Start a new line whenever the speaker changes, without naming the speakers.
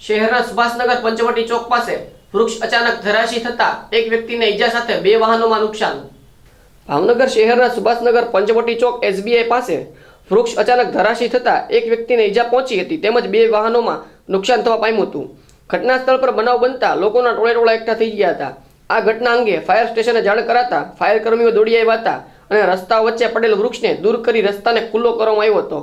શહેરના સુભાષનગર પંચવટી ચોક પાસે વૃક્ષ અચાનક ધરાશી થતા એક વ્યક્તિને ઈજા સાથે બે વાહનોમાં નુકસાન. ભાવનગર શહેરના સુભાષનગર પંચવટી ચોક એસબીઆઈ પાસે વૃક્ષ અચાનક ધરાશી થતા એક વ્યક્તિને ઈજા પહોંચી હતી તેમજ બે વાહનોમાં નુકસાન થવા પામ્યું હતું. ઘટના સ્થળ પર બનાવ બનતા લોકોના ટોળે ટોળા એકઠા થઈ ગયા હતા. આ ઘટના અંગે ફાયર સ્ટેશને જાણ કરાતા ફાયર કર્મીઓ દોડી આવ્યા હતા અને રસ્તા વચ્ચે પડેલ વૃક્ષને દૂર કરી રસ્તાને ખુલ્લો કરવામાં આવ્યો હતો.